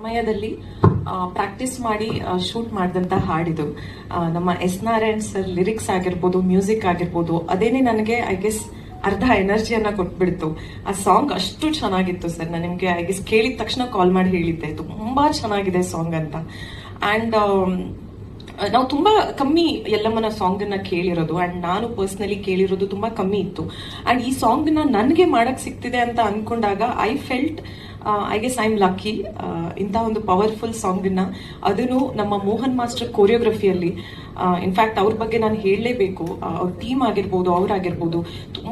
ಸಮಯದಲ್ಲಿ ಪ್ರಾಕ್ಟೀಸ್ ಮಾಡಿ ಶೂಟ್ ಮಾಡಿದಂತ ಹಾಡಿದು. ನಮ್ಮ ಎಸ್ ನಾರಾಯಣ್ ಸರ್ ಲಿರಿಕ್ಸ್ ಆಗಿರ್ಬೋದು ಮ್ಯೂಸಿಕ್ ಆಗಿರ್ಬೋದು, ಅದೇನೆ ನನಗೆ ಐ ಗೆಸ್ ಅರ್ಧ ಎನರ್ಜಿಯನ್ನ ಕೊಟ್ಬಿಡ್ತು. ಆ ಸಾಂಗ್ ಅಷ್ಟು ಚೆನ್ನಾಗಿತ್ತು ಸರ್ ನಾನು ನಿಮಗೆ ಐ ಗೆಸ್ ಕೇಳಿದ ತಕ್ಷಣ ಕಾಲ್ ಮಾಡಿ ಹೇಳಿದ್ದೆ. ತುಂಬಾ ಚೆನ್ನಾಗಿದೆ ಸಾಂಗ್ ಅಂತ. ಅಂಡ್ ನಾವು ತುಂಬಾ ಕಮ್ಮಿ ಎಲ್ಲಮ್ಮನ ಸಾಂಗ್ ಅನ್ನ ಕೇಳಿರೋದು. ಅಂಡ್ ನಾನು ಪರ್ಸ್ನಲಿ ಕೇಳಿರೋದು ತುಂಬಾ ಕಮ್ಮಿ ಇತ್ತು. ಅಂಡ್ ಈ ಸಾಂಗ್ನ ನನ್ಗೆ ಮಾಡಕ್ ಸಿಗ್ತಿದೆ ಅಂತ ಅನ್ಕೊಂಡಾಗ I felt I guess I am lucky ಇಂಥ ಒಂದು ಪವರ್ಫುಲ್ ಸಾಂಗ್ನ ಅದನ್ನು ನಮ್ಮ ಮೋಹನ್ ಮಾಸ್ಟರ್ ಕೊರಿಯೋಗ್ರಫಿಯಲ್ಲಿ ಇನ್ಫ್ಯಾಕ್ಟ್ ಅವ್ರ ಬಗ್ಗೆ ನಾನು ಹೇಳಲೇಬೇಕು. ಅವ್ರ ಟೀಮ್ ಆಗಿರ್ಬೋದು ಅವ್ರಾಗಿರ್ಬೋದು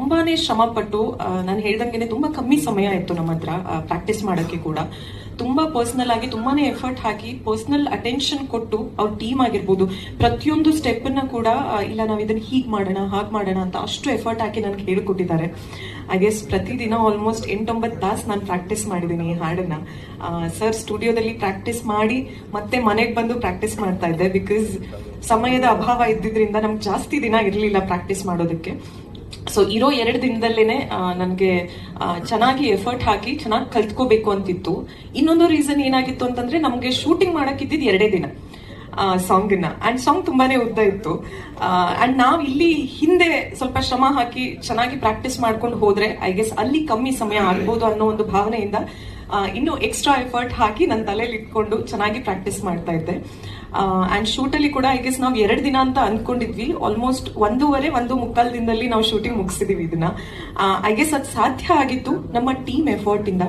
ತುಂಬಾನೇ ಶ್ರಮ ಪಟ್ಟು ನಾನು ಹೇಳ್ದಂಗೆ ತುಂಬಾ ಕಮ್ಮಿ ಸಮಯ ಇತ್ತು ನಮ್ಮ ಹತ್ರ ಪ್ರಾಕ್ಟೀಸ್ ಮಾಡೋಕ್ಕೆ ಕೂಡ. ತುಂಬಾ ಪರ್ಸನಲ್ ಆಗಿ ತುಂಬಾನೇ ಎಫರ್ಟ್ ಹಾಕಿ ಪರ್ಸನಲ್ ಅಟೆನ್ಷನ್ ಕೊಟ್ಟು ಅವ್ರ ಟೀಮ್ ಆಗಿರ್ಬೋದು. ಪ್ರತಿಯೊಂದು ಸ್ಟೆಪ್ ಕೂಡ ಇಲ್ಲ ನಾವು ಇದನ್ನ ಹೀಗ್ ಮಾಡೋಣ, ಹಾಗೆ ಮಾಡೋಣ ಅಂತ ಅಷ್ಟು ಎಫರ್ಟ್ ಹಾಕಿ ನನ್ಗೆ ಹೇಳಿಕೊಟ್ಟಿದ್ದಾರೆ. ಐ ಗೆಸ್ ಪ್ರತಿದಿನ ಆಲ್ಮೋಸ್ಟ್ ಎಂಟೊಂಬತ್ತು ತಾಸು ನಾನು ಪ್ರಾಕ್ಟೀಸ್ ಮಾಡಿದ್ದೀನಿ ಈ ಹಾಡನ್ನ. ಸರ್ ಸ್ಟುಡಿಯೋದಲ್ಲಿ ಪ್ರಾಕ್ಟೀಸ್ ಮಾಡಿ ಮತ್ತೆ ಮನೆಗೆ ಬಂದು ಪ್ರಾಕ್ಟೀಸ್ ಮಾಡ್ತಾ ಇದ್ದೆ ಬಿಕಾಸ್ ಸಮಯದ ಅಭಾವ ಇದ್ದಿದ್ರಿಂದ ನಮ್ಗೆ ಜಾಸ್ತಿ ದಿನ ಇರಲಿಲ್ಲ ಪ್ರಾಕ್ಟೀಸ್ ಮಾಡೋದಕ್ಕೆ. ಸೊ ಇರೋ ಎರಡು ದಿನದಲ್ಲೇನೆ ನನಗೆ ಚೆನ್ನಾಗಿ ಎಫರ್ಟ್ ಹಾಕಿ ಚೆನ್ನಾಗಿ ಕಲ್ತ್ಕೋಬೇಕು ಅಂತಿತ್ತು. ಇನ್ನೊಂದು ರೀಸನ್ ಏನಾಗಿತ್ತು ಅಂತಂದ್ರೆ, ನಮಗೆ ಶೂಟಿಂಗ್ ಮಾಡಕ್ ಇದ್ದಿದ್ದು ಎರಡೇ ದಿನ ಸಾಂಗ್ ಆ್ಯಂಡ್ ಸಾಂಗ್ ತುಂಬಾನೇ ಉದ್ದ ಇತ್ತು. ಅಂಡ್ ನಾವು ಇಲ್ಲಿ ಹಿಂದೆ ಸ್ವಲ್ಪ ಶ್ರಮ ಹಾಕಿ ಚೆನ್ನಾಗಿ ಪ್ರಾಕ್ಟೀಸ್ ಮಾಡ್ಕೊಂಡು ಹೋದ್ರೆ ಐ ಗೆಸ್ ಅಲ್ಲಿ ಕಮ್ಮಿ ಸಮಯ ಆಗ್ಬೋದು ಅನ್ನೋ ಒಂದು ಭಾವನೆಯಿಂದ ಇನ್ನು ಎಕ್ಸ್ಟ್ರಾ ಎಫರ್ಟ್ ಹಾಕಿ ನನ್ನ ತಲೆಯಲ್ಲಿ ಇಟ್ಕೊಂಡು ಚೆನ್ನಾಗಿ ಪ್ರಾಕ್ಟೀಸ್ ಮಾಡ್ತಾ ಇದ್ದೆ. ಅಂಡ್ ಶೂಟ್ ಅಲ್ಲಿ ಕೂಡ ಐ ಗೆಸ್ ನಾವು ಎರಡು ದಿನ ಅಂತ ಅಂದ್ಕೊಂಡಿದ್ವಿ ಆಲ್ಮೋಸ್ಟ್ ಒಂದೂವರೆ, ಒಂದು ಮುಕ್ಕಾಲ್ ದಿನದಲ್ಲಿ ನಾವು ಶೂಟಿಂಗ್ ಮುಗಿಸಿದೀವಿ ಇದನ್ನ. ಐ ಗೆಸ್ ಅದು ಸಾಧ್ಯ ಆಗಿತ್ತು ನಮ್ಮ ಟೀಮ್ ಎಫರ್ಟ್ ಇಂದ.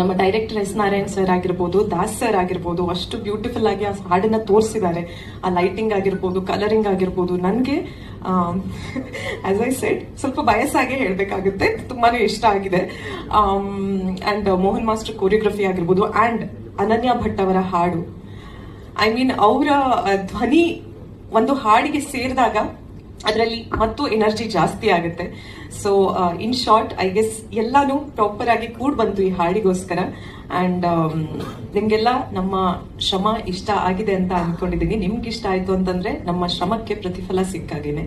ನಮ್ಮ ಡೈರೆಕ್ಟರ್ ಎಸ್ ನಾರಾಯಣ್ ಸರ್ ಆಗಿರ್ಬೋದು, ದಾಸ್ ಸರ್ ಆಗಿರ್ಬೋದು, ಅಷ್ಟು ಬ್ಯೂಟಿಫುಲ್ ಆಗಿ ಆ ಹಾಡನ್ನ ತೋರಿಸಿದ್ದಾರೆ. ಆ ಲೈಟಿಂಗ್ ಆಗಿರ್ಬೋದು ಕಲರಿಂಗ್ ಆಗಿರ್ಬೋದು. ನನಗೆ ಆಸ್ ಐ ಸೆಟ್ ಸ್ವಲ್ಪ ಬಯಸಾಗೆ ಹೇಳಬೇಕಾಗುತ್ತೆ. ತುಂಬಾನೇ ಇಷ್ಟ ಆಗಿದೆ. ಆ್ಯಂಡ್ ಮೋಹನ್ ಮಾಸ್ಟರ್ ಕೊರಿಯೋಗ್ರಫಿ ಆಗಿರ್ಬೋದು ಆ್ಯಂಡ್ ಅನನ್ಯ ಭಟ್ ಅವರ ಹಾಡು. ಐ ಮೀನ್ ಅವರ ಧ್ವನಿ ಒಂದು ಹಾಡಿಗೆ ಸೇರಿದಾಗ ಅದರಲ್ಲಿ ಮತ್ತು ಎನರ್ಜಿ ಜಾಸ್ತಿ ಆಗುತ್ತೆ. So in short I guess ಎಲ್ಲಾನು ಪ್ರಾಪರ್ ಆಗಿ ಕೂಡ್ ಬಂತು ಈ ಹಾಡಿಗೋಸ್ಕರ. ಅಂಡ್ ನಿಮ್ಗೆಲ್ಲ ನಮ್ಮ ಶ್ರಮ ಇಷ್ಟ ಆಗಿದೆ ಅಂತ ಅನ್ಕೊಂಡಿದ್ದೀನಿ ನಿಮ್ಗೆ ಇಷ್ಟ ಆಯ್ತು ಅಂತಂದ್ರೆ ನಮ್ಮ ಶ್ರಮಕ್ಕೆ ಪ್ರತಿಫಲ ಸಿಕ್ಕಾಗೇನೆ.